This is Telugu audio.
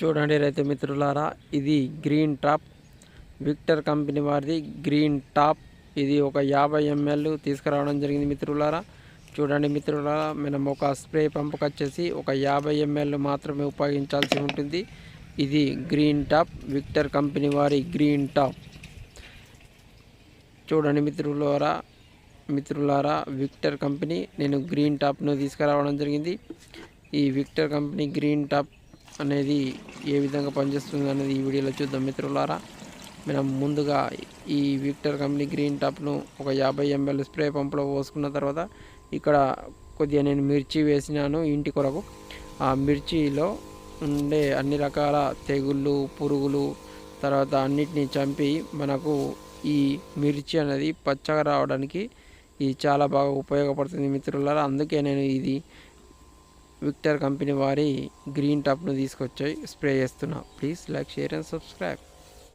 చూడండి రైతు మిత్రులారా ఇది గ్రీన్ టాప్. విక్టర్ కంపెనీ వారిది గ్రీన్ టాప్. ఇది ఒక యాభై ఎంఎల్ తీసుకురావడం జరిగింది మిత్రులారా. చూడండి మిత్రులారా మనం ఒక స్ప్రే పంపుకు వచ్చేసి ఒక యాభై ఎంఎల్ మాత్రమే ఉపయోగించాల్సి ఉంటుంది. ఇది గ్రీన్ టాప్ విక్టర్ కంపెనీ వారి గ్రీన్ టాప్. చూడండి మిత్రులారా మిత్రులారా విక్టర్ కంపెనీ నేను గ్రీన్ టాప్ను తీసుకురావడం జరిగింది. ఈ విక్టర్ కంపెనీ గ్రీన్ టాప్ అనేది ఏ విధంగా పనిచేస్తుంది అనేది ఈ వీడియోలో చూద్దాం మిత్రులారా. మనం ముందుగా ఈ విక్టర్ కంపెనీ గ్రీన్ టాప్ను ఒక యాభై ఎంఎల్ స్ప్రే పంపులో పోసుకున్న తర్వాత ఇక్కడ కొద్దిగా నేను మిర్చి వేసినాను ఇంటి కొరకు. ఆ మిర్చిలో ఉండే అన్ని రకాల తెగుళ్ళు పురుగులు తర్వాత అన్నిటినీ చంపి మనకు ఈ మిర్చి అనేది పచ్చగా రావడానికి ఇది చాలా బాగా ఉపయోగపడుతుంది మిత్రులారా. అందుకే నేను ఇది విక్టర్ కంపెనీ వారి గ్రీన్ టాప్ను తీసుకొచ్చాయి. స్ప్రే చేస్తున్నా. Please like share and subscribe.